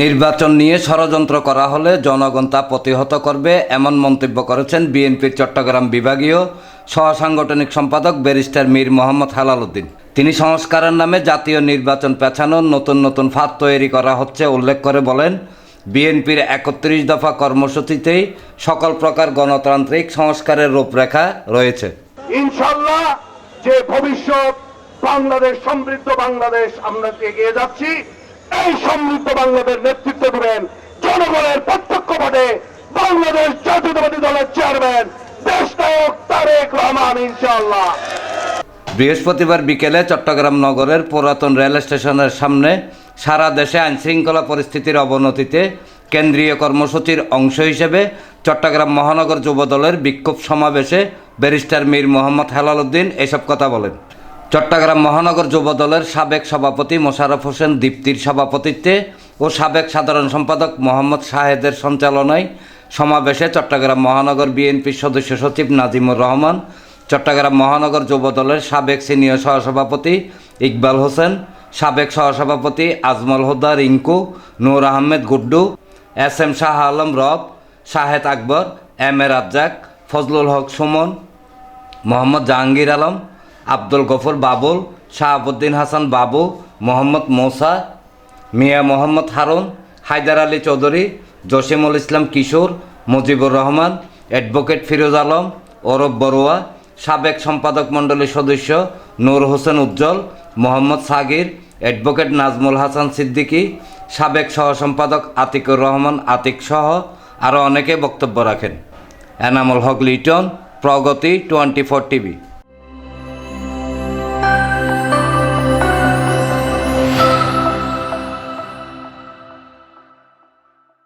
নির্বাচন নিয়ে ষড়যন্ত্র করা হলে জনগণ তা প্রতিহত করবে, এমন মন্তব্য করেছেন বিএনপির চট্টগ্রাম বিভাগীয় সহসাংগঠনিক সম্পাদক ব্যারিস্টার মীর মোহাম্মদ হালাল উদ্দিন। তিনি সংস্কারের নামে জাতীয় নির্বাচন পেছানোর নতুন নতুন ফাঁদ তৈরি করা হচ্ছে উল্লেখ করে বলেন, বিএনপির একত্রিশ দফা কর্মসূচিতেই সকল প্রকার গণতান্ত্রিক সংস্কারের রূপরেখা রয়েছে। ইনশাল্লাহ যে ভবিষ্যৎ বাংলাদেশ, সমৃদ্ধ বাংলাদেশ আমরা এগিয়ে যাচ্ছি। এই সমৃদ্ধ বাংলাদেশ নেতৃত্ব দেবেন জনগণের প্রত্যক্ষ ভোটে বাংলাদেশ জাতীয়তাবাদী দলের চেয়ারম্যান দেশ নায়ক তারেক রহমান ইনশাল্লাহ বৃহস্পতিবার বিকেলে চট্টগ্রাম নগরের পুরাতন রেল স্টেশনের সামনে সারা দেশে আইনশৃঙ্খলা পরিস্থিতির অবনতিতে কেন্দ্রীয় কর্মসূচির অংশ হিসেবে চট্টগ্রাম মহানগর যুবদলের বিক্ষোভ সমাবেশে ব্যারিস্টার মীর মোহাম্মদ হেলাল উদ্দিন এসব কথা বলেন। চট্টগ্রাম মহানগর যুবদলের সাবেক সভাপতি মোশাররফ হোসেন দীপ্তির সভাপতিত্বে ও সাবেক সাধারণ সম্পাদক মোহাম্মদ শাহেদের সঞ্চালনায় সমাবেশে চট্টগ্রাম মহানগর বিএনপির সদস্য সচিব নাজিমুর রহমান, চট্টগ্রাম মহানগর যুবদলের সাবেক সিনিয়র সহসভাপতি ইকবাল হোসেন, সাবেক সহসভাপতি Azmal Huda Rinku Nur Ahmed Guddu, S M Shah Alam Rob, Shahed Akbar, M A Razzak, Fazlul Haque Sumon, Mohammad Jahangir Alam Abdul Gafur Babul Shahabuddin Hasan Babu, Mohammad Mousa, Mia Mohammad Harun, Haider Ali Chowdhury, Jasimul Islam Kishore, Mujibur Rahman, advocate Firoz Alam ওরব Barua, সাবেক সম্পাদক মণ্ডলীর সদস্য Nur Hossain Ujjal, Mohammad Sagir, advocate Nazmul Hasan Siddiqui, সাবেক সহ সম্পাদক আতিকুর রহমান আতিক সহ আরও অনেকে বক্তব্য রাখেন। Enamul Haque Liton, Progoti twenty four TV.